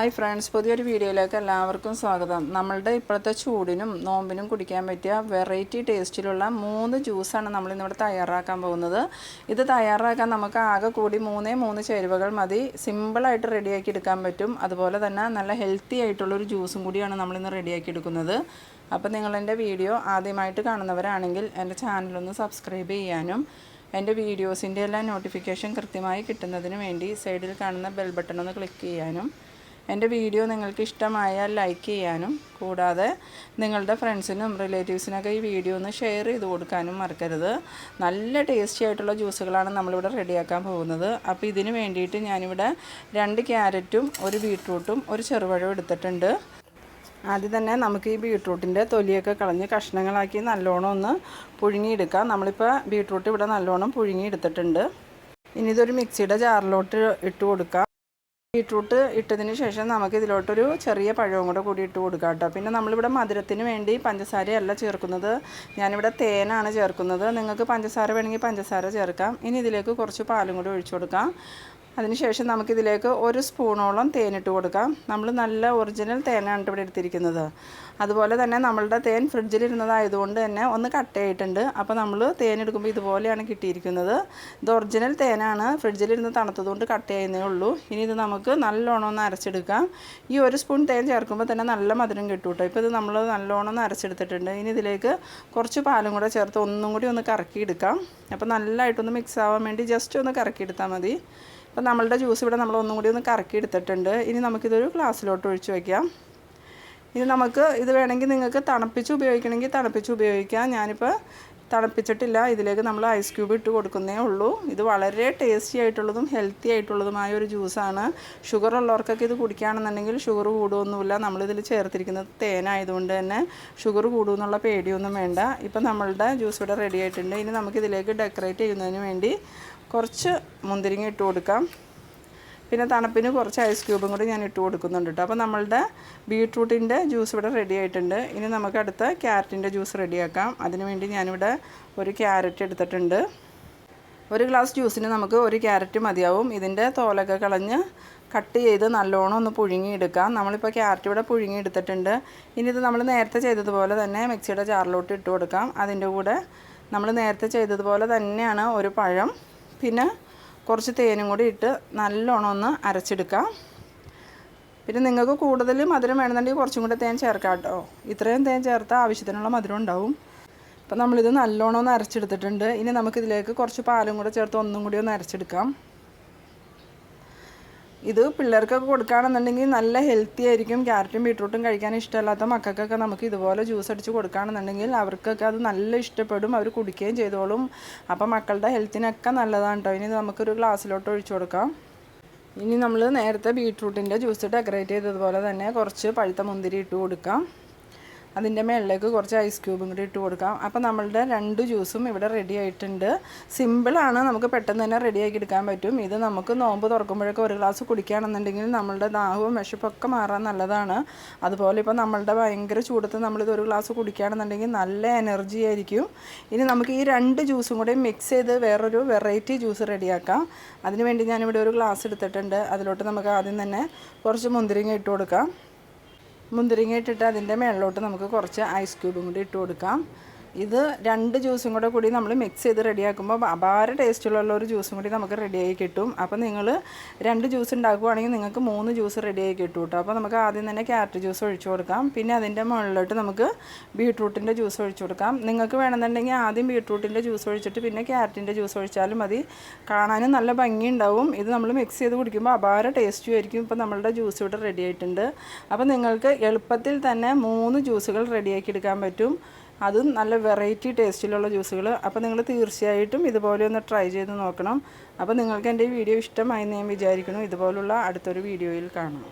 Hi friends പുതിയൊരു വീഡിയോയിലേക്ക് എല്ലാവർക്കും സ്വാഗതം. നമ്മളുടെ ഇപ്പോഴത്തെ ചൂടിനും നോമ്പിനും കുടിക്കാൻ പറ്റിയ വെറൈറ്റി ടേസ്റ്റിലുള്ള മൂന്ന് ജ്യൂസാണ് നമ്മൾ നമ്മളിന്നിവിടെ തയ്യാറാക്കാൻ പോകുന്നത്. ഇത് തയ്യാറാക്കാൻ നമുക്ക് ആകെ കൂടി മൂന്നേ മൂന്ന് ചേരുവകൾ മതി. സിമ്പിളായിട്ട് റെഡിയാക്കി എടുക്കാൻ പറ്റും. അതുപോലെ തന്നെ നല്ല ഹെൽത്തി ആയിട്ടുള്ളൊരു ജ്യൂസും കൂടിയാണ് നമ്മളിന്ന് റെഡിയാക്കി എടുക്കുന്നത്. അപ്പോൾ നിങ്ങളെന്റെ വീഡിയോ ആദ്യമായിട്ട് കാണുന്നവരാണെങ്കിൽ എന്റെ ചാനലൊന്ന് സബ്സ്ക്രൈബ് ചെയ്യാനും എന്റെ വീഡിയോസിന്റെ എല്ലാ നോട്ടിഫിക്കേഷൻ കൃത്യമായി കിട്ടുന്നതിന് വേണ്ടി സൈഡിൽ കാണുന്ന ബെൽ ബട്ടൺ ഒന്ന് ക്ലിക്ക് ചെയ്യാനും എന്റെ വീഡിയോ നിങ്ങൾക്ക് ഇഷ്ടമായാൽ ലൈക്ക് ചെയ്യാനും കൂടാതെ നിങ്ങളുടെ ഫ്രണ്ട്സിനും റിലേറ്റീവ്സിനൊക്കെ ഈ വീഡിയോ ഒന്ന് ഷെയർ ചെയ്ത് കൊടുക്കാനും മറക്കരുത്. നല്ല ടേസ്റ്റി ആയിട്ടുള്ള ജ്യൂസുകളാണ് നമ്മളിവിടെ റെഡിയാക്കാൻ പോകുന്നത്. അപ്പോൾ ഇതിന് വേണ്ടിയിട്ട് ഞാനിവിടെ രണ്ട് ക്യാരറ്റും ഒരു ബീട്രൂട്ടും ഒരു ചെറുപഴവും എടുത്തിട്ടുണ്ട്. ആദ്യം തന്നെ നമുക്ക് ഈ ബീട്രൂട്ടിന്റെ തൊലിയൊക്കെ കളഞ്ഞ് കഷ്ണങ്ങളാക്കി നല്ലോണം ഒന്ന് പുഴുങ്ങിയെടുക്കാം. നമ്മളിപ്പോൾ ബീട്രൂട്ട് ഇവിടെ നല്ലോണം പുഴുങ്ങിയെടുത്തിട്ടുണ്ട്. ഇനി ഇതൊരു മിക്സിയുടെ ജാറിലോട്ട് ഇട്ട് കൊടുക്കാം. ബീട്രൂട്ട് ഇട്ടതിന് ശേഷം നമുക്ക് ഇതിലോട്ടൊരു ചെറിയ പഴവും കൂടെ കൂടി ഇട്ട് കൊടുക്കാം കേട്ടോ. പിന്നെ നമ്മളിവിടെ മധുരത്തിന് വേണ്ടി പഞ്ചസാരയല്ല ചേർക്കുന്നത്. ഞാനിവിടെ തേനാണ് ചേർക്കുന്നത്. നിങ്ങൾക്ക് പഞ്ചസാര വേണമെങ്കിൽ പഞ്ചസാര ചേർക്കാം. ഇനി ഇതിലേക്ക് കുറച്ച് പാലും കൂടി ഒഴിച്ചു കൊടുക്കാം. അതിനുശേഷം നമുക്കിതിലേക്ക് ഒരു സ്പൂണോളം തേനിട്ട് കൊടുക്കാം. നമ്മൾ നല്ല ഒറിജിനൽ തേനാണ് ഇവിടെ എടുത്തിരിക്കുന്നത്. അതുപോലെ തന്നെ നമ്മളുടെ തേൻ ഫ്രിഡ്ജിലിരുന്നതായതുകൊണ്ട് തന്നെ ഒന്ന് കട്ടയായിട്ടുണ്ട് അപ്പോൾ നമ്മൾ തേൻ എടുക്കുമ്പോൾ ഇതുപോലെയാണ് കിട്ടിയിരിക്കുന്നത്. ഇത് ഒറിജിനൽ തേനാണ്. ഫ്രിഡ്ജിലിരുന്ന് തണുത്തതുകൊണ്ട് കട്ടയായിരുന്നേ ഉള്ളൂ. ഇനി ഇത് നമുക്ക് നല്ലോണം ഒന്ന് അരച്ചെടുക്കാം. ഈ ഒരു സ്പൂൺ തേൻ ചേർക്കുമ്പോൾ തന്നെ നല്ല മധുരം കിട്ടും കേട്ടോ. ഇപ്പോൾ ഇത് നമ്മൾ നല്ലോണം ഒന്ന് അരച്ചെടുത്തിട്ടുണ്ട്. ഇനി ഇതിലേക്ക് കുറച്ച് പാലും കൂടെ ചേർത്ത് ഒന്നും കൂടി ഒന്ന് കറക്കിയെടുക്കാം. അപ്പോൾ നല്ലതായിട്ടൊന്ന് മിക്സ് ആവാൻ വേണ്ടി ജസ്റ്റ് ഒന്ന് കറക്കിയെടുത്താൽ മതി. അപ്പോൾ നമ്മളുടെ ജ്യൂസ് ഇവിടെ നമ്മൾ ഒന്നും കൂടി ഒന്ന് കറക്കി എടുത്തിട്ടുണ്ട്. ഇനി നമുക്കിതൊരു ഗ്ലാസ്സിലോട്ട് ഒഴിച്ച് വയ്ക്കാം ഇനി നമുക്ക് ഇത് വേണമെങ്കിൽ നിങ്ങൾക്ക് തണുപ്പിച്ച് ഉപയോഗിക്കണമെങ്കിൽ തണുപ്പിച്ച് ഉപയോഗിക്കാം. ഞാനിപ്പോൾ തണുപ്പിച്ചിട്ടില്ല. ഇതിലേക്ക് നമ്മൾ ഐസ് ക്യൂബ് ഇട്ട് കൊടുക്കുന്നേ ഉള്ളൂ. ഇത് വളരെ ടേസ്റ്റി ആയിട്ടുള്ളതും ഹെൽത്തി ആയിട്ടുള്ളതുമായ ഒരു ജ്യൂസാണ് ഷുഗർ ഉള്ളവർക്കൊക്കെ ഇത് കുടിക്കുകയാണെന്നുണ്ടെങ്കിൽ ഷുഗർ കൂടുമൊന്നുമില്ല നമ്മളിതിൽ ചേർത്തിരിക്കുന്നത് തേനായതുകൊണ്ട് തന്നെ ഷുഗർ കൂടുമെന്നുള്ള പേടിയൊന്നും വേണ്ട. ഇപ്പം നമ്മളുടെ ജ്യൂസ് ഇവിടെ റെഡി ആയിട്ടുണ്ട്. ഇനി നമുക്കിതിലേക്ക് ഡെക്കറേറ്റ് ചെയ്യുന്നതിന് വേണ്ടി കുറച്ച് മുന്തിരിങ്ങ ഇട്ട് കൊടുക്കാം. പിന്നെ തണുപ്പിന് കുറച്ച് ഐസ് ക്യൂബും കൂടി ഞാൻ ഇട്ട് കൊടുക്കുന്നുണ്ട് കേട്ടോ അപ്പോൾ നമ്മളുടെ ബീട്രൂട്ടിന്റെ ജ്യൂസ് ഇവിടെ റെഡി ആയിട്ടുണ്ട്. ഇനി നമുക്ക് അടുത്ത ക്യാരറ്റിന്റെ ജ്യൂസ് റെഡിയാക്കാം അതിന് വേണ്ടി ഞാനിവിടെ ഒരു ക്യാരറ്റ് എടുത്തിട്ടുണ്ട്. ഒരു ഗ്ലാസ് ജ്യൂസിന് നമുക്ക് ഒരു ക്യാരറ്റ് മതിയാവും. ഇതിന്റെ തോലൊക്കെ കളഞ്ഞ് കട്ട് ചെയ്ത് നല്ലോണം ഒന്ന് പുഴുങ്ങിയെടുക്കാം. നമ്മളിപ്പോൾ ക്യാരറ്റ് ഇവിടെ പുഴുങ്ങിയെടുത്തിട്ടുണ്ട്. ഇനി ഇത് നമ്മൾ നേരത്തെ ചെയ്തതുപോലെ തന്നെ മിക്സിയുടെ ജാറിലോട്ട് ഇട്ട് കൊടുക്കാം. അതിന്റെ കൂടെ നമ്മൾ നേരത്തെ ചെയ്തതുപോലെ തന്നെയാണ് ഒരു പഴം. പിന്നെ കുറച്ച് തേനും കൂടി ഇട്ട് നല്ലോണം ഒന്ന് അരച്ചെടുക്കാം. പിന്നെ നിങ്ങൾക്ക് കൂടുതൽ മധുരം വേണമെന്നുണ്ടെങ്കിൽ കുറച്ചും കൂടെ തേൻ ചേർക്കാം കേട്ടോ. ഇത്രയും തേൻ ചേർത്താൽ ആവശ്യത്തിനുള്ള മധുരം ഉണ്ടാവും. അപ്പം നമ്മളിത് നല്ലോണം ഒന്ന് അരച്ചെടുത്തിട്ടുണ്ട്. ഇനി നമുക്കിതിലേക്ക് കുറച്ച് പാലും കൂടെ ചേർത്ത് ഒന്നും കൂടി ഒന്ന് അരച്ചെടുക്കാം. ഇത് പിള്ളേർക്കൊക്കെ കൊടുക്കുകയാണെന്നുണ്ടെങ്കിൽ നല്ല ഹെൽത്തി ആയിരിക്കും. ക്യാരറ്റും ബീട്രൂട്ടും കഴിക്കാൻ ഇഷ്ടമല്ലാത്ത മക്കൾക്കൊക്കെ നമുക്ക് ഇതുപോലെ ജ്യൂസ് അടിച്ച് കൊടുക്കുകയാണെന്നുണ്ടെങ്കിൽ അവർക്കൊക്കെ അത് നല്ല ഇഷ്ടപ്പെടും. അവർ കുടിക്കുകയും ചെയ്തോളും. അപ്പം മക്കളുടെ ഹെൽത്തിനൊക്കെ നല്ലതാണ് കേട്ടോ ഇനി നമുക്കൊരു ഗ്ലാസ്സിലോട്ട് ഒഴിച്ചു കൊടുക്കാം. ഇനി നമ്മൾ നേരത്തെ ബീട്രൂട്ടിന്റെ ജ്യൂസ് ഡെക്കറേറ്റ് ചെയ്തതുപോലെ തന്നെ കുറച്ച് പഴുത്ത മുന്തിരി ഇട്ട് കൊടുക്കാം. അതിന്റെ മേളിലേക്ക് കുറച്ച് ഐസ് ക്യൂബും കൂടി ഇട്ട് കൊടുക്കാം. അപ്പോൾ നമ്മളുടെ രണ്ട് ജ്യൂസും ഇവിടെ റെഡി ആയിട്ടുണ്ട്. സിമ്പിളാണ് നമുക്ക് പെട്ടെന്ന് തന്നെ റെഡിയാക്കി എടുക്കാൻ പറ്റും. ഇത് നമുക്ക് നോമ്പ് തുറക്കുമ്പോഴൊക്കെ ഒരു ഗ്ലാസ് കുടിക്കുകയാണെന്നുണ്ടെങ്കിൽ നമ്മളുടെ ദാഹവും വിശപ്പൊക്കെ മാറാൻ നല്ലതാണ്. അതുപോലെ ഇപ്പോൾ നമ്മളുടെ ഭയങ്കര ചൂടത്ത് നമ്മളിത് ഒരു ഗ്ലാസ് കുടിക്കുകയാണെന്നുണ്ടെങ്കിൽ നല്ല എനർജി ആയിരിക്കും. ഇനി നമുക്ക് ഈ രണ്ട് ജ്യൂസും കൂടി മിക്സ് ചെയ്ത് വേറൊരു വെറൈറ്റി ജ്യൂസ് റെഡിയാക്കാം അതിനുവേണ്ടി ഞാനിവിടെ ഒരു ഗ്ലാസ് എടുത്തിട്ടുണ്ട്. അതിലോട്ട് നമുക്ക് ആദ്യം തന്നെ കുറച്ച് മുന്തിരിങ്ങ ഇട്ട് കൊടുക്കാം. മുന്തിരിങ്ങ ഇട്ടിട്ട് അതിന്റെ മേളിലോട്ട് നമുക്ക് കുറച്ച് ഐസ് ക്യൂബും കൂടി ഇട്ട് കൊടുക്കാം. ഇത് രണ്ട് ജ്യൂസും കൂടെ കൂടി നമ്മൾ മിക്സ് ചെയ്ത് റെഡിയാക്കുമ്പോൾ അപാര ടേസ്റ്റുള്ള ഒരു ജ്യൂസും കൂടി നമുക്ക് റെഡിയായി കിട്ടും. അപ്പോൾ നിങ്ങൾ രണ്ട് ജ്യൂസ് ഉണ്ടാക്കുവാണെങ്കിൽ നിങ്ങൾക്ക് മൂന്ന് ജ്യൂസ് റെഡിയായി കിട്ടും കേട്ടോ അപ്പോൾ നമുക്ക് ആദ്യം തന്നെ ക്യാരറ്റ് ജ്യൂസ് ഒഴിച്ചു കൊടുക്കാം. പിന്നെ അതിന്റെ മുകളിലോട്ട് നമുക്ക് ബീട്രൂട്ടിന്റെ ജ്യൂസ് ഒഴിച്ചു കൊടുക്കാം. നിങ്ങൾക്ക് വേണമെന്നുണ്ടെങ്കിൽ ആദ്യം ബീട്രൂട്ടിന്റെ ജ്യൂസ് ഒഴിച്ചിട്ട് പിന്നെ ക്യാരറ്റിന്റെ ജ്യൂസ് ഒഴിച്ചാലും മതി. കാണാനും നല്ല ഭംഗിയുണ്ടാവും. ഇത് നമ്മൾ മിക്സ് ചെയ്ത് കുടിക്കുമ്പോൾ അപാര ടേസ്റ്റും ആയിരിക്കും. ഇപ്പോൾ നമ്മളുടെ ജ്യൂസ് ഇവിടെ റെഡി ആയിട്ടുണ്ട്. അപ്പോൾ നിങ്ങൾക്ക് എളുപ്പത്തിൽ തന്നെ മൂന്ന് ജ്യൂസുകൾ റെഡിയാക്കി എടുക്കാൻ പറ്റും. അതും നല്ല വെറൈറ്റി ടേസ്റ്റിലുള്ള ജ്യൂസുകൾ അപ്പോൾ നിങ്ങൾ തീർച്ചയായിട്ടും ഇതുപോലെ ഒന്ന് ട്രൈ ചെയ്ത് നോക്കണം. അപ്പോൾ നിങ്ങൾക്ക് എന്റെ ഈ വീഡിയോ ഇഷ്ടമായി ഞാൻ വിചാരിക്കുന്നു. ഇതുപോലുള്ള അടുത്തൊരു വീഡിയോയിൽ കാണാം.